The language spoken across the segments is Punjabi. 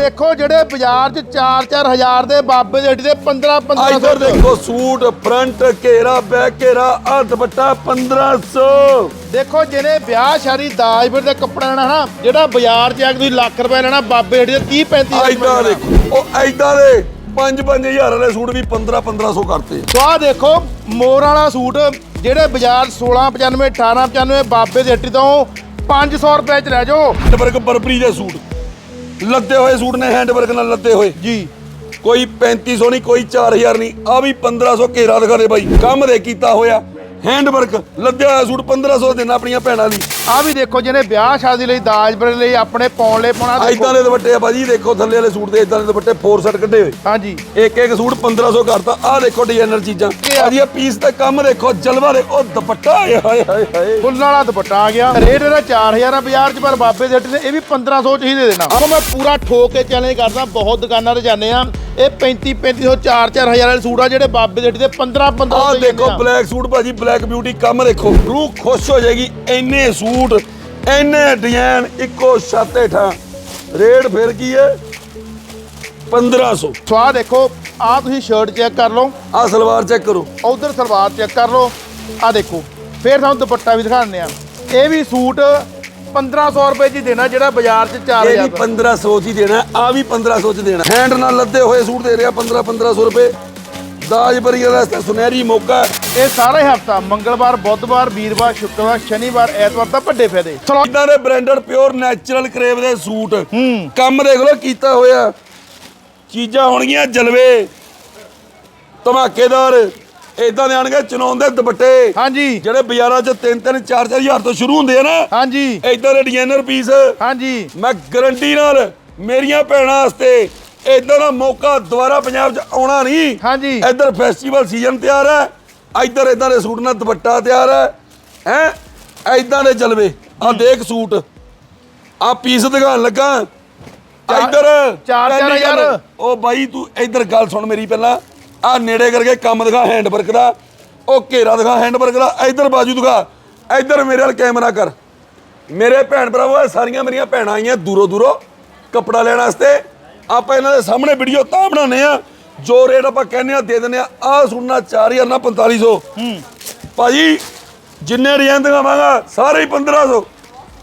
ਦੇਖੋ ਜਿਹੜੇ ਬਾਜ਼ਾਰ 'ਚ 4-4000 ਦੇ ਬਾਬੇ ਦੇ ਹੱਡੀ ਦੇ 15-1500 ਇੱਧਰ ਦੇਖੋ ਸੂਟ ਫਰੰਟ ਘੇਰਾ ਬੈਕ ਘੇਰਾ ਆ ਦੁਪੱਟਾ 1500 ਦੇਖੋ ਜਿਹਨੇ ਵਿਆਹ ਸ਼ਾਦੀ ਦਾਜ ਫਿਰ ਦੇ ਕੱਪੜਾ ਲੈਣਾ ਨਾ ਜਿਹੜਾ ਬਾਜ਼ਾਰ 'ਚ ਆ ਕੇ ਤੁਸੀਂ ਲੱਖ ਰੁਪਏ ਲੈਣਾ ਬਾਬੇ ਹੱਡੀ ਦੇ 30-35 ਐਦਾਂ ਦੇਖੋ ਉਹ ਐਦਾਂ ਦੇ 5-5000 ਵਾਲੇ ਸੂਟ ਵੀ 15-1500 ਕਰਤੇ। ਸੋ ਆਹ ਦੇਖੋ ਮੋਰ ਵਾਲਾ ਸੂਟ ਜਿਹੜੇ ਬਾਜ਼ਾਰ 1695 1895 ਬਾਬੇ ਦੇ ਹੱਟੀ ਤੋਂ 500 ਰੁਪਏ 'ਚ ਲੈ ਜਾਓ। ਹੈਂਡਵਰਕ ਬਰਬਰੀ ਦੇ ਸੂਟ। ਲੱਦੇ ਹੋਏ ਸੂਟ ਨੇ ਹੈਂਡਵਰਕ ਨਾਲ ਲੱਦੇ ਹੋਏ। ਜੀ। ਕੋਈ 3500 ਨਹੀਂ ਕੋਈ 4000 ਨਹੀਂ ਆ ਵੀ 1500 ਘੇਰਾ ਦਿਖਾ ਦੇ ਬਾਈ। ਕੰਮ ਦੇ ਕੀਤਾ ਹੋਇਆ ਹੈਂਡਵਰਕ ਲੱਦਿਆ ਹੋਇਆ ਸੂਟ 1500 ਦੇਣਾ ਆਪਣੀਆਂ ਭੈਣਾਂ ਲਈ। ਆਹ ਵੀ ਦੇਖੋ ਜਿਹਨੇ ਵਿਆਹ ਸ਼ਾਦੀ ਲਈ ਦਾਜ ਫਿਰ ਲਈ ਆਪਣੇ ਪਾਉਣ ਲਈ ਪਾਉਣਾ ਦੇਖੋ। ਐਦਾਂ ਦੇ ਦੁਪੱਟੇ ਆ ਬਾਜੀ ਦੇਖੋ ਥੱਲੇ ਵਾਲੇ ਸੂਟ ਦੇ ਐਦਾਂ ਦੇ ਦੁਪੱਟੇ 4 ਸੈਟ ਕੱਢੇ ਹੋਏ। ਹਾਂਜੀ। ਇੱਕ ਇੱਕ ਸੂਟ 1500 ਕਰਤਾ। ਆ ਦੇਖੋ ਡਿਜ਼ਾਈਨਰ ਚੀਜ਼ਾਂ। ਆਜੀ ਇਹ ਪੀਸ ਤੇ ਕੰਮ ਦੇਖੋ ਜਲਵਾ ਦੇ ਉਹ ਦੁਪੱਟਾ ਹਾਏ ਹਾਏ ਹਾਏ ਹਾਏ। ਫੁੱਲ ਵਾਲਾ ਦੁਪੱਟਾ ਆ ਗਿਆ। ਰੇਟ ਇਹਦਾ 4000 ਆ ਬਾਜ਼ਾਰ 'ਚ ਪਰ ਬਾਬੇ ਦੇ ਹੱਟੀ ਨੇ ਇਹ ਵੀ 1500 'ਚ ਹੀ ਦੇ ਦੇਣਾ। ਆਹ ਮੈਂ ਪੂਰਾ ਠੋਕ ਕੇ ਚੈਲੰਜ ਕਰਦਾ ਬਹੁਤ ਦੁਕਾਨਾਂ ਤੇ ਜਾਂਦੇ ਆ ਇਹ 35 3500 4 4000 ਵਾਲੇ ਸੂਟ ਆ ਜਿਹੜੇ ਬਾਬੇ ਦੇ ਹੱਟੀ ਦੇ 15 1500 ਆ ਦੇਖੋ ਬਲੈਕ ਸੂਟ ਭਾਜੀ ਬਲੈਕ ਬਿਊਟੀ ਕੰਮ ਦੇਖੋ। ਰੂਹ ਖੁਸ਼ ਹੋ ਜਾਏਗੀ ਇੰਨੇ ਸੂਟ ਇੰਨੇ ਡਿਜ਼ਾਈਨ ਇੱਕੋ ਛੱਤ ਹੇਠਾਂ। ਰੇਟ ਫਿਰ ਕੀ ਹੈ? 1500 ਸੋ। ਆਹ ਦੇਖੋ ਆਹ ਤੁਸੀਂ ਸ਼ਰਟ ਚੈੱਕ ਕਰ ਲਓ। ਆ ਸਲਵਾਰ ਚੈੱਕ ਕਰੋ। ਉਧਰ ਸਲਵਾਰ ਚੈੱਕ ਕਰ ਲਓ। ਆਹ ਦੇਖੋ ਫਿਰ ਤੁਹਾਨੂੰ ਦੁਪੱਟਾ ਵੀ ਦਿਖਾਉਂਦੇ ਆ ਇਹ ਵੀ ਸੂਟ 1500 ਰੁਪਏ ਹੀ ਦੇਣਾ ਜਿਹੜਾ ਬਾਜ਼ਾਰ 'ਚ ਇਹ 4000 ਵੀ 1500 ਚ ਹੀ ਦੇਣਾ ਆ ਵੀ 1500 ਚ ਦੇਣਾ। ਹੈਂਡ ਨਾਲ ਲੱਦੇ ਹੋਏ ਸੂਟ ਦੇ ਰਿਹਾ 15 1500 ਰੁਪਏ। ਦਾਜ ਬਰੀ ਦਾ ਸੁਨਹਿਰੀ ਮੌਕਾ। ਇਹ ਸਾਰੇ ਹਫਤਾ ਮੰਗਲਵਾਰ ਬੁੱਧਵਾਰ ਵੀਰਵਾਰ ਸ਼ੁੱਕਰਵਾਰ ਸ਼ਨੀਵਾਰ ਐਤਵਾਰ ਦਾ ਵੱਡੇ ਫਾਇਦੇ। ਇਦਾਂ ਦੇ ਬ੍ਰਾਂਡਡ ਪਿਓਰ ਨੈਚੁਰਲ ਕਰੇਵ ਦੇ ਸੂਟ ਕੰਮ ਦੇਖ ਲਓ ਕੀਤਾ ਹੋਇਆ। ਚੀਜ਼ਾਂ ਹੋਣਗੀਆਂ ਜਲਵੇ ਧਮਾਕੇਦਾਰ ਇਦਾਂ ਦੇ ਆਣਗੇ ਚਨਾਉਂਦੇ ਦੁਪੱਟੇ। ਹਾਂਜੀ। ਜਿਹੜੇ ਬਾਜ਼ਾਰਾਂ 'ਚ 3 3 4 4 ਹਜ਼ਾਰ ਤੋਂ ਸ਼ੁਰੂ ਹੁੰਦੇ ਆ ਨਾ। ਹਾਂਜੀ। ਇਦਾਂ ਦੇ ਡਿਜ਼ਾਈਨਰ ਪੀਸ ਹਾਂਜੀ। ਮੈਂ ਗਰੰਟੀ ਨਾਲ ਮੇਰੀਆਂ ਭੈਣਾਂ ਵਾਸਤੇ ਇਦਾਂ ਦਾ ਮੌਕਾ ਦੁਬਾਰਾ ਪੰਜਾਬ 'ਚ ਆਉਣਾ ਨਹੀਂ। ਹਾਂਜੀ। ਇੱਧਰ ਫੈਸਟੀਵਲ ਸੀਜ਼ਨ ਤਿਆਰ ਹੈ। ਇੱਧਰ ਇਦਾਂ ਦੇ ਸੂਟ ਨਾਲ ਦੁਪੱਟਾ ਤਿਆਰ ਹੈ ਹੈ? ਇਦਾਂ ਦੇ ਜਲਵੇ। ਆ ਦੇਖ ਸੂਟ। ਆ ਪੀਸ ਦਿਖਾਣ ਲੱਗਾ। ਇੱਧਰ ਚਾਰ- ਚਾਰ ਪਹਿਲੀ ਗੱਲ, ਹਜ਼ਾਰ। ਉਹ ਬਾਈ ਤੂੰ ਇੱਧਰ ਗੱਲ ਸੁਣ ਮੇਰੀ ਪਹਿਲਾਂ। ਆ ਨੇੜੇ ਕਰਕੇ ਕੰਮ ਦਿਖਾ ਹੈਂਡਵਰਕ ਦਾ। ਉਹ ਘੇਰਾ ਦਿਖਾ ਹੈਂਡਵਰਕ ਦਾ। ਇੱਧਰ ਬਾਜੂ ਦਿਖਾ। ਇੱਧਰ ਮੇਰੇ ਵੱਲ ਕੈਮਰਾ ਕਰ। ਮੇਰੇ ਭੈਣ ਭਰਾਵੋ ਸਾਰੀਆਂ ਮੇਰੀਆਂ ਭੈਣਾਂ ਆਈਆਂ ਦੂਰੋਂ ਦੂਰੋਂ ਕੱਪੜਾ ਲੈਣ ਵਾਸਤੇ। ਆਪਾਂ ਇਹਨਾਂ ਦੇ ਸਾਹਮਣੇ ਵੀਡੀਓ ਤਾਂ ਬਣਾਉਂਦੇ ਆ ਜੋ ਰੇਟ ਆਪਾਂ ਕਹਿੰਦੇ ਆ ਦੇ ਦਿੰਦੇ ਆ ਆਹ ਸੁਣਨਾ 4000 ਨਾ 4500 ਹੂੰ। ਭਾਜੀ ਜਿੰਨੇ ਡਿਜ਼ਾਈਨ ਦਿਖਾਵਾਂਗਾ ਸਾਰੇ ਹੀ 1500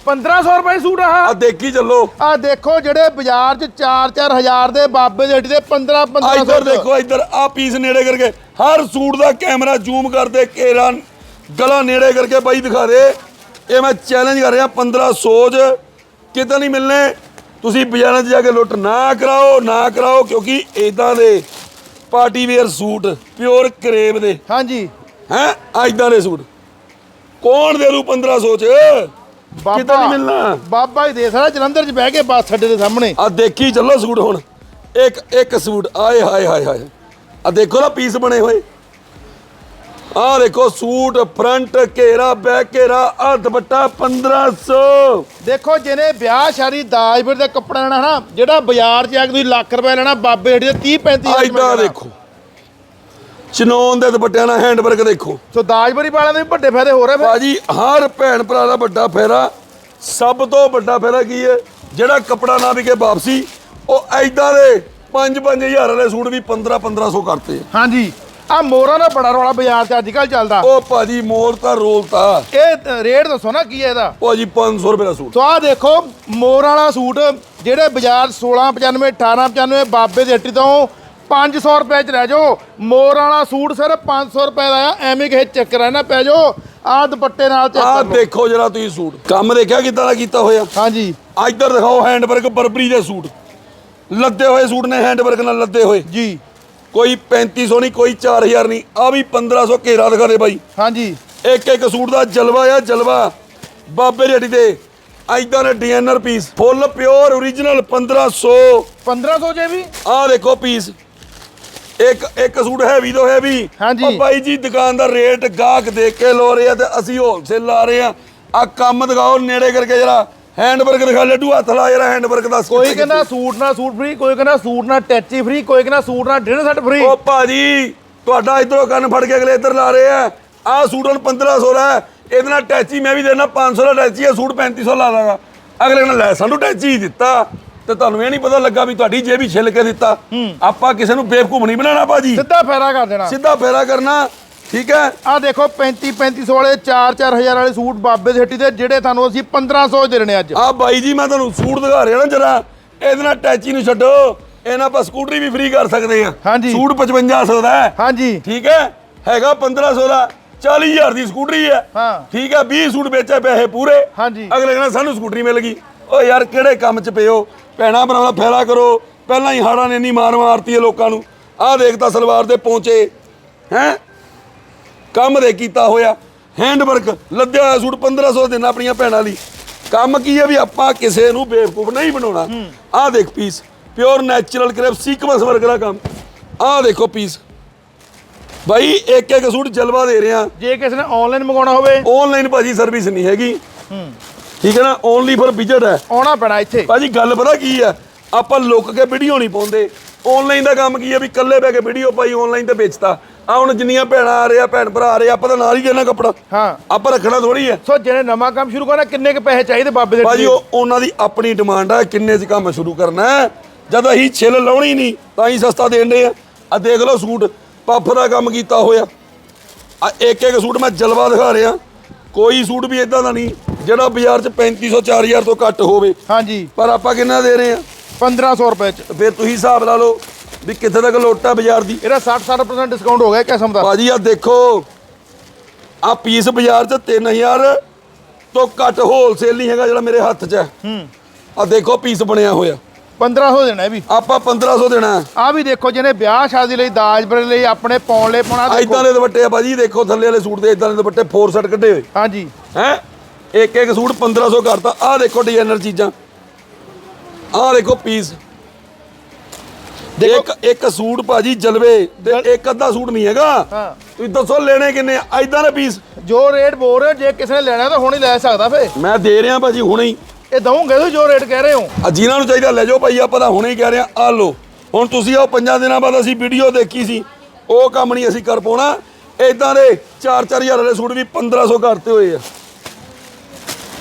1500 ਰੁਪਏ ਸੂਟ ਆ। ਆ ਦੇਖੀ ਚੱਲੋ। ਆ ਦੇਖੋ ਜਿਹੜੇ ਬਾਜ਼ਾਰ ਚ 4-4000 ਦੇ ਬਾਬੇ ਦੇ ਹੱਡੀ ਦੇ 15-1500 ਇੱਧਰ ਦੇਖੋ ਇੱਧਰ ਆ ਪੀਸ ਨੇੜੇ ਕਰਕੇ। ਹਰ ਸੂਟ ਦਾ ਕੈਮਰਾ ਜ਼ੂਮ ਕਰਦੇ ਘੇਰਾ ਗਲਾ ਨੇੜੇ ਕਰਕੇ ਬਾਈ ਦਿਖਾ ਦੇ। ਇਹ ਮੈਂ ਚੈਲੰਜ ਕਰ ਰਿਹਾ 1500 ਚ। ਕਿਤੇ ਨਹੀਂ ਮਿਲਨੇ ਤੁਸੀਂ ਬਾਜ਼ਾਰਾਂ 'ਚ ਜਾ ਕੇ ਲੁੱਟ ਨਾ ਕਰਾਓ ਨਾ ਕਰਾਓ ਕਿਉਂਕਿ ਇਦਾਂ ਦੇ party wear suit pure crepe ਦੇ। ਹਾਂਜੀ। ਹੈ? ਇਦਾਂ ਦੇ ਸੂਟ। ਕੌਣ ਦੇ ਰੂ 1500 ਚ? ਕਿਤੇ ਨਹੀਂ ਮਿਲਣਾ। ਬਾਬਾ ਹੀ ਦੇ ਸਾਰਾ ਜਲੰਧਰ ਚ ਬਹਿ ਕੇ ਬੱਸ ਅੱਡੇ ਦੇ ਸਾਹਮਣੇ। ਆ ਦੇਖੀ ਚੱਲੋ ਸੂਟ ਹੁਣ। ਇੱਕ ਇੱਕ ਸੂਟ। ਆਏ ਹਾਏ ਹਾਏ ਹਾਏ। ਆ ਦੇਖੋ ਨਾ ਪੀਸ ਬਣੇ ਹੋਏ। ਆ ਦੇਖੋ ਸੂਟ ਫਰੰਟ ਘੇਰਾ ਬੈਕ ਘੇਰਾ ਆ ਦੁਪੱਟਾ 1500 ਦੇਖੋ ਜਿਹਨੇ ਵਿਆਹ ਸ਼ਾਦੀ ਦਾਜ ਫਿਰ ਦੇ ਕੱਪੜਾ ਲੈਣਾ ਨਾ ਜਿਹੜਾ ਬਾਜ਼ਾਰ 'ਚ ਆ ਕੇ ਤੁਸੀਂ ਲੱਖ ਰੁਪਏ ਲੈਣਾ ਬਾਬੇ ਹੱਡੀ ਦੇ 30 35 ਆਇਦਾ ਦੇਖੋ। ਚਨੋਨ ਦੇ ਦੁਪੱਟਿਆਂ ਨਾਲ ਹੈਂਡਵਰਕ ਦੇਖੋ। ਸੋ ਦਾਜਬਰੀ ਵਾਲਿਆਂ ਦੇ ਵੀ ਵੱਡੇ ਫਾਇਦੇ ਹੋ ਰਹੇ ਬਾਜੀ ਹਰ ਭੈਣ ਭਰਾ ਦਾ ਵੱਡਾ ਫੇਰਾ ਸਭ ਤੋਂ ਵੱਡਾ ਫੇਰਾ ਕੀ ਹੈ? ਜਿਹੜਾ ਕੱਪੜਾ ਨਾ ਵਿਕੇ ਵਾਪਸੀ ਉਹ ਐਦਾਂ ਦੇ 5-5000 ਵਾਲੇ ਸੂਟ ਵੀ 15-1500 ਕਰਤੇ। ਹਾਂਜੀ। ਆ ਮੋਰਾਂ ਦਾ ਬੜਾ ਰੌਲਾ ਬਾਜ਼ਾਰ 'ਚ ਅੱਜ ਕੱਲ ਚੱਲਦਾ। ਉਹ ਭਾਜੀ ਮੋਰ ਤਾਂ ਰੋਲਤਾ ਇਹ ਰੇਟ ਦੱਸੋ ਨਾ ਕੀ ਹੈ ਇਹਦਾ? ਭਾਜੀ 500 ਰੁਪਏ ਦਾ ਸੂਟ। ਸੋ ਆ ਦੇਖੋ ਮੋਰ ਵਾਲਾ ਸੂਟ ਜਿਹੜੇ ਬਾਜ਼ਾਰ 1695 1895 ਬਾਬੇ ਦੇ ਹੱਟੀ ਤੋਂ 500 ਰੁਪਏ ਚ ਲੈ ਜਾਓ। ਮੋਰ ਵਾਲਾ ਸੂਟ ਸਿਰਫ 500 ਰੁਪਏ ਦਾ ਆ ਐਵੇਂ ਕਿਸੇ ਚੱਕਰ ਆ ਨਾ ਪੈ ਜਾਓ। ਆ ਦੁਪੱਟੇ ਨਾਲ ਚੈੱਕ ਆਹ ਕਰ ਲਓ। ਦੇਖੋ ਜਰਾ ਤੁਸੀਂ ਸੂਟ। ਕੰਮ ਦੇਖਿਆ ਕਿਦਾਂ ਦਾ ਕੀਤਾ ਹੋਇਆ? ਹਾਂਜੀ। ਇੱਧਰ ਦਿਖਾਓ ਹੈਂਡਵਰਕ ਬਰਬਰੀ ਦੇ ਸੂਟ। ਲੱਦੇ ਹੋਏ ਸੂਟ ਨੇ ਹੈਂਡਵਰਕ ਨਾਲ ਲੱਦੇ ਹੋਏ। ਜੀ। ਕੋਈ 3500 ਨਹੀਂ ਕੋਈ 4000 ਨਹੀਂ ਆ ਵੀ 1500 ਘੇਰਾ ਦਿਖਾ ਦੇ ਬਾਈ। ਹਾਂਜੀ। ਇੱਕ ਇੱਕ ਸੂਟ ਦਾ ਜਲਵਾ ਆ ਜਲਵਾ। ਬਾਬੇ ਰੇੜੀ ਤੇ ਐਦਾਂ ਦੇ designer piece full pure original 1500 1500 ਜੇ ਵੀ? ਆਹ ਦੇਖੋ ਪੀਸ ਇੱਕ ਇੱਕ ਸੂਟ ਹੈਵੀ ਤੋਂ ਹੈਵੀ ਹਾਂਜੀ। ਬਾਈ ਜੀ ਦੁਕਾਨ ਦਾ ਰੇਟ ਗਾਹਕ ਦੇਖ ਕੇ ਲੋ ਰਹੇ ਆ ਤੇ ਅਸੀਂ ਹੋਲਸੇਲ ਲਾ ਰਹੇ ਆ। ਆ ਕੰਮ ਦਿਖਾਓ ਨੇੜੇ ਕਰਕੇ ਜਰਾ। ਹੈਂਡਵਰਕ ਦਿਖਾ ਲੱਡੂ ਹੱਥ ਲਾ ਜਰਾ ਹੈਂਡਵਰਕ ਦਾ ਕੋਈ ਕਹਿੰਦਾ ਸੂਟ ਨਾਲ ਸੂਟ ਫ੍ਰੀ ਕੋਈ ਕਹਿੰਦਾ ਸੂਟ ਨਾਲ ਟੈਚੀ ਫ੍ਰੀ ਕੋਈ ਕਹਿੰਦਾ ਸੂਟ ਨਾਲ ਡਿਨਰ ਸੈੱਟ ਫ੍ਰੀ ਉਹ ਭਾਜੀ ਤੁਹਾਡਾ ਇਧਰੋਂ ਕੰਨ ਫੜ ਕੇ ਅਗਲੇ ਇੱਧਰ ਲਾ ਰਹੇ ਆ। ਆਹ ਸੂਟ ਹੁਣ 1500 ਦਾ ਹੈ, ਇਹਦੇ ਨਾਲ ਟੈਚੀ ਮੈਂ ਵੀ ਦੇਣਾ 500 ਦਾ ਟੈਚੀ ਹੈ ਸੂਟ 3500 ਲਾ ਦਾਂਗਾ। ਅਗਲੇ ਨੇ ਲੈ ਸਾਨੂੰ ਟੈਚੀ ਹੀ ਦਿੱਤਾ। ਤੇ ਤੁਹਾਨੂੰ ਇਹ ਨਹੀਂ ਪਤਾ ਲੱਗਾ ਵੀ ਤੁਹਾਡੀ ਜੇਬ ਹੀ ਛਿੱਲ ਕੇ ਦਿੱਤਾ। ਆਪਾਂ ਕਿਸੇ ਨੂੰ ਬੇਵਕੂਫ ਨਹੀਂ ਬਣਾਉਣਾ ਬਾਜੀ ਸਿੱਧਾ ਫੈਰਾ ਕਰ ਦੇਣਾ। ਸਿੱਧਾ ਫੇਰਾ ਕਰਨਾ। ਠੀਕ ਹੈ? ਆ ਦੇਖੋ 35 3500 ਵਾਲੇ 4 4000 ਵਾਲੇ ਸੂਟ ਬਾਬੇ ਦੀ ਹੱਟੀ ਦੇ ਜਿਹੜੇ ਤੁਹਾਨੂੰ ਅਸੀਂ 1500 ਦੇ ਦੇਣੇ ਅੱਜ। ਆ ਬਾਈ ਜੀ ਮੈਂ ਤੁਹਾਨੂੰ ਸੂਟ ਦਿਖਾ ਰਿਹਾ ਨਾ ਜਰਾ। ਇਹਦੇ ਨਾਲ ਟੈਚੀ ਨੂੰ ਛੱਡੋ। ਇਹਨਾਂ ਆਪਾਂ ਸਕੂਟਰੀ ਵੀ ਫ੍ਰੀ ਕਰ ਸਕਦੇ ਆ ਹਾਂਜੀ। ਸੂਟ 5500 ਦਾ ਹੈ। ਹਾਂਜੀ। ਠੀਕ ਹੈ? ਹੈਗਾ 1500 ਦਾ। 40000 ਦੀ ਸਕੂਟਰੀ ਹੈ। ਹਾਂ। ਠੀਕ ਹੈ? 20 ਸੂਟ ਵੇਚੇ ਪੈਸੇ ਪੂਰੇ। ਹਾਂਜੀ। ਅਗਲੇ ਕਹਿੰਦਾ ਸਾਨੂੰ ਸਕੂਟਰੀ ਮਿਲ ਗਈ। ਓ ਯਾਰ ਕਿਹੜੇ ਕੰਮ 'ਚ ਪਿਓ ਭੈਣਾ ਭਰਾਵਾਂ ਦਾ ਫੈਲਾ ਕਰੋ। ਪਹਿਲਾਂ ਹੀ ਹਾੜਾਂ ਨੇ ਇੰਨੀ ਮਾਰ ਮਾਰਤੀ ਹੈ ਲੋਕਾਂ ਨੂੰ। ਆਹ ਦੇਖਤਾ ਸਲਵਾਰ ਦੇ ਪਹੁੰਚੇ ਹੈ? ਕੰਮ ਦੇ ਕੀਤਾ ਹੋਇਆ। ਹੈਂਡ ਵਰਕ ਲੱਦਿਆ ਹੋਇਆ ਸੂਟ 1500 ਦੇਣਾ ਆਪਣੀਆਂ ਭੈਣਾਂ ਲਈ। ਕੰਮ ਕੀ ਹੈ ਵੀ ਆਪਾਂ ਕਿਸੇ ਨੂੰ ਬੇਵਕੂਫ ਨਹੀਂ ਬਣਾਉਣਾ। ਆਹ ਦੇਖ piece pure natural crepe sequence work ਦਾ ਕੰਮ। ਆਹ ਦੇਖੋ ਪੀਸ ਭਾਈ ਇੱਕ ਇੱਕ ਸੂਟ ਜਲਵਾ ਦੇ ਰਹੇ। ਜੇ ਕਿਸੇ ਨੇ ਆਨਲਾਈਨ ਮੰਗਾਉਣਾ ਹੋਵੇ। ਆਨਲਾਈਨ ਭਾਜੀ ਸਰਵਿਸ ਨਹੀਂ ਹੈਗੀ। ਠੀਕ ਹੈ ਨਾ? ਓਨਲੀ ਫॉर ਵਿਜਿਟ ਹੈ। ਆਉਣਾ ਪੈਣਾ ਇੱਥੇ। ਭਾਜੀ ਗੱਲ ਪਤਾ ਕੀ ਆ ਆਪਾਂ ਲੁੱਕ ਕੇ ਵੀਡੀਓ ਨਹੀਂ ਪਾਉਂਦੇ। ਆਨਲਾਈਨ ਦਾ ਕੰਮ ਕੀ ਆ ਵੀ ਇਕੱਲੇ ਬਹਿ ਕੇ ਵੀਡੀਓ ਪਾਈ ਆਨਲਾਈਨ ਤੇ ਵੇਚਤਾ। ਆ ਹੁਣ ਜਿੰਨੀਆਂ ਭੈਣਾਂ ਆ ਰਹੇ ਆ ਭੈਣ ਭਰਾ ਆ ਰਹੇ ਆ ਆਪਾਂ ਤਾਂ ਨਾਲ ਹੀ ਦੇਣਾ ਕੱਪੜਾ। ਹਾਂ। ਆਪਾਂ ਰੱਖਣਾ ਥੋੜੀ ਹੈ ਸੋ ਜਿਹਨੇ ਨਵਾਂ ਕੰਮ ਸ਼ੁਰੂ ਕਰਨਾ ਕਿੰਨੇ ਕ ਪੈਸੇ ਚਾਹੀਦੇ ਬਾਬੇ ਦੇ ਭਾਜੀ ਉਹ ਉਹਨਾਂ ਦੀ ਆਪਣੀ ਡਿਮਾਂਡ ਆ ਕਿੰਨੇ ਚ ਕੰਮ ਸ਼ੁਰੂ ਕਰਨਾ ਹੈ। ਜਦ ਅਸੀਂ ਛਿੱਲ ਲਾਉਣੀ ਨਹੀਂ ਤਾਂ ਹੀ ਸਸਤਾ ਦੇਣ ਦੇ ਆ। ਆ ਦੇਖ ਲਓ ਸੂਟ ਪੱਫ ਦਾ ਕੰਮ ਕੀਤਾ ਹੋਇਆ। ਆ ਇੱਕ ਇੱਕ ਸੂਟ ਮੈਂ ਜਲਵਾ ਦਿਖਾ ਰਿਹਾ। ਕੋਈ ਸੂਟ ਵੀ ਇਦਾਂ ਦਾ ਨਹੀਂ ਜਿਹੜਾ ਬਾਜ਼ਾਰ 'ਚ 3500 4000 ਤੋਂ ਘੱਟ ਹੋਵੇ। ਹਾਂਜੀ। ਪਰ ਆਪਾਂ ਕਿੰਨਾ ਦੇ ਰਹੇ ਆ? 1500 ਰੁਪਏ ਚ। ਫਿਰ ਤੁਸੀਂ ਹਿਸਾਬ ਲਾ ਲਓ ਵੀ ਕਿੱਥੇ ਤੱਕ ਲੋਟਾ ਬਾਜ਼ਾਰ ਦੀ? ਇਹਦਾ 60 60% ਡਿਸਕਾਊਂਟ ਹੋ ਗਿਆ ਇੱਕ ਕਿਸਮ ਦਾ। ਭਾਜੀ ਆ ਦੇਖੋ। ਆ ਪੀਸ ਬਾਜ਼ਾਰ 'ਚ 3000 ਤੋਂ ਘੱਟ ਹੋਲਸੇਲ ਨਹੀਂ ਹੈਗਾ ਜਿਹੜਾ ਮੇਰੇ ਹੱਥ 'ਚ ਹੈ। ਹੂੰ। ਆ ਦੇਖੋ ਪੀਸ ਬਣਿਆ ਹੋਇਆ। 1500 ਦੇਣਾ ਇਹ ਵੀ। ਆਪਾਂ 1500 ਦੇਣਾ ਆ ਵੀ ਦੇਖੋ ਜਿਹਨੇ ਵਿਆਹ ਸ਼ਾਦੀ ਲਈ ਦਾਜ ਬਰੇ ਲਈ ਆਪਣੇ ਪਾਉਣ ਲਈ ਪਾਉਣਾ ਦੇਖੋ। ਇਦਾਂ ਦੇ ਦੁਪੱਟੇ ਆ ਭਾਜੀ ਦੇਖੋ ਥੱਲੇ ਵਾਲੇ ਸੂਟ ਦੇ ਇਦਾਂ ਦੇ ਦੁਪੱਟੇ 4 ਸੈਟ ਕੱਢੇ ਹੋਏ। ਹਾਂਜੀ। ਹੈ? ਇੱਕ ਇੱਕ ਸੂਟ 1500 ਕਰਤਾ। ਆਹ ਦੇਖੋ ਡਿਜ਼ਾਈਨਰ ਚੀਜ਼ਾਂ। ਆਹ ਦੇਖੋ ਪੀਸ ਇੱਕ ਇੱਕ ਸੂਟ ਭਾਜੀ ਜਲਵੇ ਤੇ ਇੱਕ ਅੱਧਾ ਸੂਟ ਨਹੀਂ ਹੈਗਾ। ਹਾਂ। ਤੁਸੀਂ ਦੱਸੋ ਲੈਣੇ ਕਿੰਨੇ ਆ? ਇਦਾਂ ਦੇ ਪੀਸ ਜੋ ਰੇਟ ਬੋਲ ਰਹੇ ਜੇ ਕਿਸੇ ਨੇ ਲੈਣਾ ਤਾਂ ਹੁਣ ਹੀ ਲੈ ਸਕਦਾ ਫੇ। ਮੈਂ ਦੇ ਰਿਹਾ ਭਾਜੀ ਹੁਣੇ ਹੀ। ਇਹ ਦਊਂਗੇ ਤੁਸੀਂ ਜੋ ਰੇਟ ਕਹਿ ਰਹੇ ਹੋ। ਆ ਜਿਨ੍ਹਾਂ ਨੂੰ ਚਾਹੀਦਾ ਲੈ ਜਾਓ ਭਾਈ ਆਪਾਂ ਤਾਂ ਹੁਣੇ ਹੀ ਕਹਿ ਰਹੇ ਆ ਆ ਲਓ। ਹੁਣ ਤੁਸੀਂ ਆਓ ਪੰਜਾਂ ਦਿਨਾਂ ਬਾਅਦ ਅਸੀਂ ਵੀਡੀਓ ਦੇਖੀ ਸੀ। ਉਹ ਕੰਮ ਨਹੀਂ ਅਸੀਂ ਕਰ ਪਾਉਣਾ। ਇਦਾਂ ਦੇ 4-4000 ਵਾਲੇ ਸੂਟ ਵੀ 1500 ਕਰਤੇ ਹੋਏ ਆ।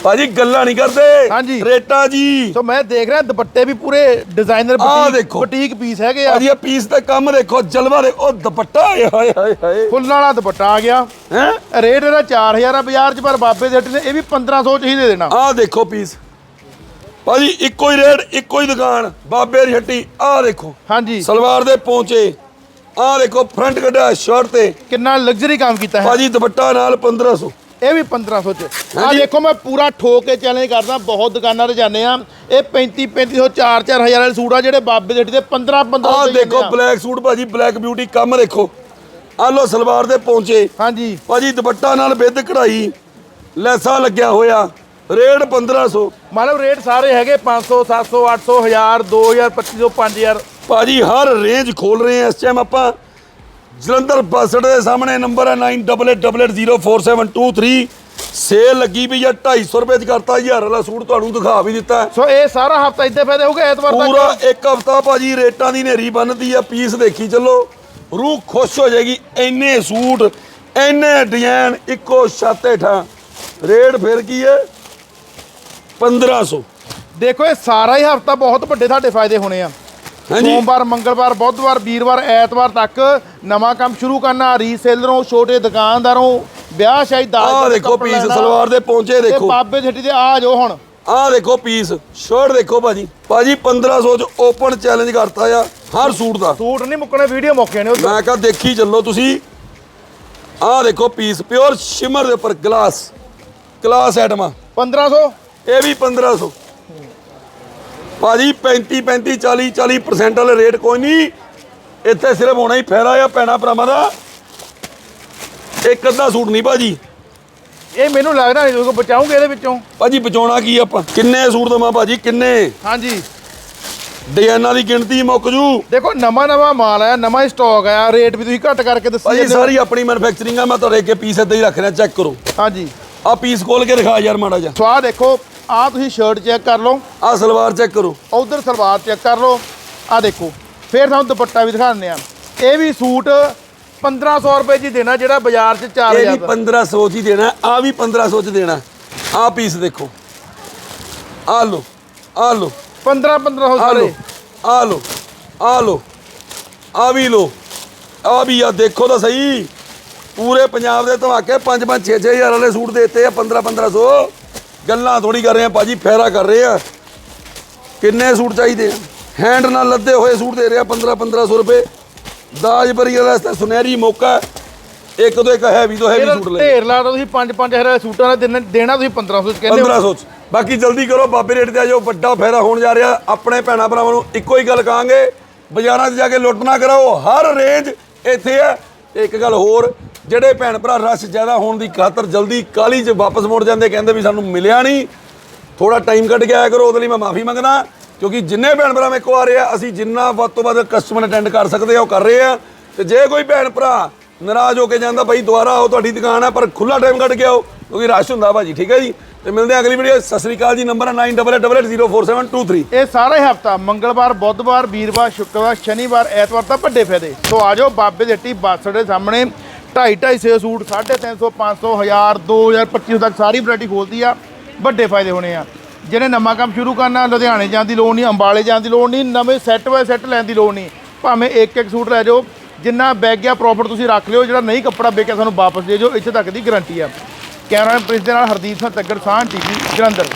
ਭਾਜੀ ਗੱਲਾਂ ਨਹੀਂ ਕਰਦੇ। ਹਾਂਜੀ। ਰੇਟਾਂ ਜੀ। ਸੋ ਮੈਂ ਦੇਖ ਰਿਹਾ ਦੁਪੱਟੇ ਵੀ ਪੂਰੇ ਡਿਜ਼ਾਈਨਰ ਦੇਖੋ। ਬੁਟੀਕ ਪੀਸ ਹੈਗੇ ਆ। ਭਾਜੀ ਇਹ ਪੀਸ ਤੇ ਕੰਮ ਦੇਖੋ ਜਲਵਾ ਦੇ ਉਹ ਦੁਪੱਟਾ ਹਾਏ ਹਾਏ ਹਾਏ ਹਾਏ। ਫੁੱਲ ਵਾਲਾ ਦੁਪੱਟਾ ਆ ਗਿਆ। ਹੈ? ਰੇਟ ਇਹਦਾ 4000 ਆ ਬਾਜ਼ਾਰ 'ਚ ਪਰ ਬਾਬੇ ਦੇ ਹੱਟੀ ਨੇ ਇਹ ਵੀ 1500 ਚ ਹੀ ਦੇ ਦੇਣਾ। ਆਹ ਦੇਖੋ ਪੀਸ ਭਾਜੀ ਇੱਕੋ ਹੀ ਰੇਟ ਇੱਕੋ ਹੀ ਦੁਕਾਨ ਬਾਬੇ ਦੀ ਹੱਟੀ ਆਹ ਦੇਖੋ। ਹਾਂਜੀ। ਸਲਵਾਰ ਦੇ ਪਹੁੰਚੇ ਆਹ ਦੇਖੋ ਫਰੰਟ ਕੱਢਿਆ ਸ਼ਰਟ ਤੇ। ਕਿੰਨਾ ਲਗਜ਼ਰੀ ਕੰਮ ਕੀਤਾ ਹੈ। ਭਾਜੀ ਦੁਪੱਟਾ ਨਾਲ 1500 ਇਹ ਵੀ 1500 ਚ। ਆ। ਦੇਖੋ ਮੈਂ ਪੂਰਾ ਠੋਕ ਕੇ ਚੈਲੰਜ ਕਰਦਾ ਬਹੁਤ ਦੁਕਾਨਾਂ ਤੇ ਜਾਂਦੇ ਆ ਇਹ 35 3500 4 4000 ਵਾਲੇ ਸੂਟ ਆ ਜਿਹੜੇ ਬਾਬੇ ਦੇ ਦੇ 15 15 ਆਹ ਦੇਖੋ ਬਲੈਕ ਸੂਟ ਭਾਜੀ ਬਲੈਕ ਬਿਊਟੀ ਕੰਮ ਦੇਖੋ। ਆਹ ਲੋ ਸਲਵਾਰ ਦੇ ਪਹੁੰਚੇ ਹਾਂਜੀ। ਭਾਜੀ ਦੁਪੱਟਾ ਨਾਲ ਵਿਦ ਕਢਾਈ ਲੈਸਾ ਲੱਗਿਆ ਹੋਇਆ ਰੇਟ 1500 ਮਤਲਬ ਰੇਟ ਸਾਰੇ ਹੈਗੇ 500 700 800 1000 2000 2500 5000 ਭਾਜੀ ਹਰ ਰੇਂਜ ਖੋਲ ਰਹੇ ਆ ਇਸ ਟਾਈਮ ਆਪਾਂ ਜਲੰਧਰ ਬੱਸ ਅੱਡੇ ਦੇ ਸਾਹਮਣੇ ਨੰਬਰ ਹੈ 9888047223 ਸੇਲ ਲੱਗੀ ਵੀ ਆ 250 ਰੁਪਏ ਚ ਕਰਤਾ ਹਜ਼ਾਰ ਵਾਲਾ ਸੂਟ ਤੁਹਾਨੂੰ ਦਿਖਾ ਵੀ ਦਿੱਤਾ। ਹੈ। ਸੋ ਇਹ ਸਾਰਾ ਹਫਤਾ ਇੱਦਾਂ ਫਾਇਦੇ ਹੋਗੇ ਐਤਵਾਰ ਪੂਰਾ ਤੱਕ ਇੱਕ ਹਫਤਾ ਭਾਜੀ ਰੇਟਾਂ ਦੀ ਨੇਰੀ ਬੰਨਦੀ ਆ ਪੀਸ ਦੇਖੀ ਚੱਲੋ। ਰੂਹ ਖੁਸ਼ ਹੋ ਜਾਏਗੀ ਇੰਨੇ ਸੂਟ ਇੰਨੇ ਡਿਜ਼ਾਈਨ ਇੱਕੋ ਛੱਤ ਹੇਠਾਂ। ਰੇਟ ਫਿਰ ਕੀ ਹੈ? 1500 ਦੇਖੋ ਇਹ ਸਾਰਾ ਹੀ ਹਫਤਾ ਬਹੁਤ ਵੱਡੇ ਤੁਹਾਡੇ ਫਾਇਦੇ ਹੋਣੇ ਆ। ਸੋਮਵਾਰ ਮੰਗਲਵਾਰ ਬੁੱਧਵਾਰ ਵੀਰਵਾਰ ਐਤਵਾਰ ਤੱਕ ਨਵਾਂ ਕੰਮ ਸ਼ੁਰੂ ਕਰਨਾ। ਰੀਸੇਲਰੋਂ ਛੋਟੇ ਦੁਕਾਨਦਾਰੋਂ ਵਿਆਹ ਸ਼ਾਦੀ ਦਾਜ ਦਾ ਦੇਖੋ ਪੀਸ। ਸਲਵਾਰ ਦੇ ਪਹੁੰਚੇ ਦੇਖੋ। ਬਾਬੇ ਦੀ ਹੱਟੀ ਤੇ ਆ ਜਾਓ ਹੁਣ। ਆਹ ਦੇਖੋ ਪੀਸ ਸ਼ਰਟ ਦੇਖੋ ਭਾਜੀ। ਭਾਜੀ 1500 ਚ ਓਪਨ ਚੈਲੰਜ ਕਰਤਾ ਆ ਹਰ ਸੂਟ ਦਾ। ਸੂਟ ਨਹੀਂ ਮੁੱਕਣੇ ਵੀਡੀਓ ਮੌਕੇ ਨੇ ਮੈਂ ਕਹਾ ਦੇਖੀ ਚੱਲੋ ਤੁਸੀਂ। ਆਹ ਦੇਖੋ ਪੀਸ ਪਿਓਰ ਸ਼ਿਮਰ ਦੇ ਉੱਪਰ ਗਲਾਸ ਗਲਾਸ ਐਟਮਾ 1500 ਇਹ ਵੀ 1500 ਭਾਜੀ 35 35 40 40% ਵਾਲੇ ਰੇਟ ਕੋਈ ਨਹੀਂ। ਇੱਥੇ ਸਿਰਫ ਹੋਣਾ ਹੀ ਫਾਇਦਾ ਆ ਪੈਣਾ ਭਰਾਵਾਂ ਦਾ। ਇੱਕ ਅੱਧਾ ਸੂਟ ਨਹੀਂ ਭਾਜੀ। ਇਹ ਮੈਨੂੰ ਲੱਗਦਾ ਨਹੀਂ ਤੁਸੀਂ ਬਚਾਉਂਗੇ ਇਹਦੇ ਵਿੱਚੋਂ। ਭਾਜੀ ਬਚਾਉਣਾ ਕੀ ਆਪਾਂ? ਕਿੰਨੇ ਸੂਟ ਦਵਾਂ ਭਾਜੀ? ਕਿੰਨੇ? ਹਾਂਜੀ। ਡਿਜ਼ਾਈਨਾਂ ਦੀ ਗਿਣਤੀ ਮੁੱਕ ਜੂ। ਦੇਖੋ ਨਵਾਂ ਨਵਾਂ ਮਾਲ ਆਇਆ ਨਵਾਂ ਹੀ ਸਟਾਕ ਆਇਆ ਰੇਟ ਵੀ ਤੁਸੀਂ ਘੱਟ ਕਰਕੇ ਦੱਸੀ ਭਾਜੀ। ਸਾਰੀ ਆਪਣੀ ਮੈਨੂਫੈਕਚਰਿੰਗ ਆ ਮੈਂ ਤੁਹਾਡੇ ਅੱਗੇ ਪੀਸ ਇੱਦਾਂ ਹੀ ਰੱਖ ਰਿਹਾ ਚੈੱਕ ਕਰੋ। ਹਾਂਜੀ। ਆ ਪੀਸ ਖੋਲ ਕੇ ਦਿਖਾ ਯਾਰ ਮਾੜਾ ਜਿਹਾ। ਸਵਾਹ ਦੇਖੋ ਆ ਤੁਸੀਂ ਸ਼ਰਟ ਚੈੱਕ ਕਰ ਲਓ। ਆ ਸਲਵਾਰ ਚੈੱਕ ਕਰੋ। ਉਧਰ ਸਲਵਾਰ ਚੈੱਕ ਕਰ ਲਓ। ਆ ਦੇਖੋ ਫਿਰ ਤੁਹਾਨੂੰ ਦੁਪੱਟਾ ਵੀ ਦਿਖਾ ਦਿੰਦੇ ਆ ਇਹ ਵੀ ਸੂਟ 1500 ਰੁਪਏ ਹੀ ਦੇਣਾ ਜਿਹੜਾ ਬਾਜ਼ਾਰ 'ਚ ਇਹ 4000 ਵੀ ਦਾ। 1500 ਚ ਹੀ ਦੇਣਾ ਆ ਵੀ 1500 ਚ ਦੇਣਾ। ਆ ਪੀਸ ਦੇਖੋ। ਆ ਲੋ ਆ ਲੋ 15 1500 ਆ ਸਾਰੇ। ਆ ਲੋ ਆ ਲੋ ਆ ਵੀ ਲੋ ਆ ਵੀ ਆ ਦੇਖੋ ਤਾਂ ਸਹੀ। ਪੂਰੇ ਪੰਜਾਬ ਦੇ ਧਮਾਕੇ 5 5 6 6000 ਵਾਲੇ ਸੂਟ ਦੇਤੇ ਆ 15 1500 ਗੱਲਾਂ ਥੋੜੀ ਕਰ ਰਹੇ ਆ ਭਾਜੀ ਫੇਰਾ ਕਰ ਰਹੇ ਆ। ਕਿੰਨੇ ਸੂਟ ਚਾਹੀਦੇ ਆ? ਹੈਂਡ ਨਾਲ ਲੱਦੇ ਹੋਏ ਸੂਟ ਦੇ ਰਿਹਾ 15 1500 ਰੁਪਏ। ਦਾਜ ਬਰੀ ਵਾਲਾ ਇਸ ਸੁਨਹਿਰੀ ਮੌਕਾ ਹੈ। ਇੱਕ ਤੋਂ ਇੱਕ ਹੈਵੀ ਤੋਂ ਹੈਵੀ ਇਹਦਾ ਸੂਟ ਲੈ ਢੇਰ ਲਾ ਦੋ ਤੁਸੀਂ 5 5000 ਵਾਲੇ ਸੂਟਾਂ ਦਾ ਦੇਣਾ- ਤੁਸੀਂ 1500 ਚ ਕਹਿੰਦੇ ਹੋ। 1500 ਚ। ਬਾਕੀ ਜਲਦੀ ਕਰੋ ਬਾਬੇ ਰੇਟ ਤੇ ਆ ਜਾਓ ਵੱਡਾ ਫਾਇਦਾ ਹੋਣ ਜਾ ਰਿਹਾ। ਆਪਣੇ ਭੈਣਾ ਭਰਾਵਾਂ ਨੂੰ ਇੱਕੋ ਹੀ ਗੱਲ ਕਹਾਂਗੇ ਬਾਜ਼ਾਰਾਂ 'ਚ ਜਾ ਕੇ ਲੁੱਟ ਨਾ ਕਰਾਓ ਹਰ ਰੇਂਜ ਇੱਥੇ ਹੈ। ਇੱਕ ਗੱਲ ਹੋਰ ਜਿਹੜੇ ਭੈਣ ਭਰਾ ਰਸ਼ ਜ਼ਿਆਦਾ ਹੋਣ ਦੀ ਖਾਤਰ ਜਲਦੀ ਕਾਲੀ 'ਚ ਵਾਪਸ ਮੁੜ ਜਾਂਦੇ ਕਹਿੰਦੇ ਵੀ ਸਾਨੂੰ ਮਿਲਿਆ ਨਹੀਂ। ਥੋੜਾ ਟਾਈਮ ਕੱਢ ਕੇ ਆਇਆ ਕਰੋ, ਉਹਦੇ ਲਈ ਮੈਂ ਮਾਫੀ ਮੰਗਦਾ, ਕਿਉਂਕਿ ਜਿੰਨੇ ਭੈਣ ਭਰਾ ਮੇਰੇ ਕੋਲ ਆ ਰਹੇ ਆ, ਅਸੀਂ ਜਿੰਨਾ ਵੱਧ ਤੋਂ ਵੱਧ ਕਸਟਮਰ ਅਟੈਂਡ ਕਰ ਸਕਦੇ ਆ, ਉਹ ਕਰ ਰਹੇ ਆ। ਤੇ ਜੇ ਕੋਈ ਭੈਣ ਭਰਾ ਨਾਰਾਜ਼ ਹੋ ਕੇ ਜਾਂਦਾ, ਭਾਈ ਦੁਬਾਰਾ ਆਓ, ਤੁਹਾਡੀ ਦੁਕਾਨ ਆ, ਪਰ ਖੁੱਲਾ ਟਾਈਮ ਕੱਢ ਕੇ ਆਓ, ਕਿਉਂਕਿ ਰਸ਼ ਹੁੰਦਾ ਭਾਜੀ, ਠੀਕ ਹੈ ਜੀ? ਤੇ ਮਿਲਦੇ ਆ ਅਗਲੀ ਵੀਡੀਓ ਸਤਿ ਸ੍ਰੀ ਅਕਾਲ ਜੀ ਨੰਬਰ ਹੈ 9888047723 ਇਹ ਸਾਰਾ ਹੀ ਹਫਤਾ, ਮੰਗਲਵਾਰ, ਬੁੱਧਵਾਰ, ਵੀਰਵਾਰ, ਸ਼ੁੱਕਰਵਾਰ, ਸ਼ਨੀਵਾਰ, ਐਤਵਾਰ ਤਾਂ ਵੱਡੇ ਫਾਇਦੇ। ਸੋ ਆ ਜਾਓ, ਬਾਬੇ ਦੀ ਹੱਟੀ ਬੱਸ ਦੇ ਸਾਹਮਣੇ। 2.5 250 ਸੂਟ 350 500 1000 2000 2500 ਤੱਕ ਸਾਰੀ ਵੈਰਾਈਟੀ ਖੋਲਦੀ ਆ। ਵੱਡੇ ਫਾਇਦੇ ਹੋਣੇ ਆ। ਜਿਹਨੇ ਨਵਾਂ ਕੰਮ ਸ਼ੁਰੂ ਕਰਨਾ, ਲੁਧਿਆਣੇ ਜਾਣ ਦੀ ਲੋੜ ਨਹੀਂ, ਅੰਬਾਲੇ ਜਾਣ ਦੀ ਲੋੜ ਨਹੀਂ, ਨਵੇਂ ਸੈੱਟ ਬਾਏ ਸੈੱਟ ਲੈਣ ਦੀ ਲੋੜ ਨਹੀਂ। ਭਾਵੇਂ ਇੱਕ ਇੱਕ ਸੂਟ ਲੈ ਜਾਓ, ਜਿੰਨਾ ਬੈਗ ਗਿਆ ਪ੍ਰੋਫਿਟ ਤੁਸੀਂ ਰੱਖ ਲਿਓ, ਜਿਹੜਾ ਨਹੀਂ ਕੱਪੜਾ ਵੇਚਿਆ ਸਾਨੂੰ ਵਾਪਸ ਦੇ ਜਾਓ, ਇੱਥੇ ਤੱਕ ਦੀ ਗਾਰੰਟੀ ਆ। ਕੈਮਰਾ ਪ੍ਰਿੰਸ ਦੇ ਨਾਲ ਹਰਦੀਪ ਸਿੰਘ ਤੱਗੜ ਸਾਹ ਟੀਵੀ, ਜਲੰਧਰ।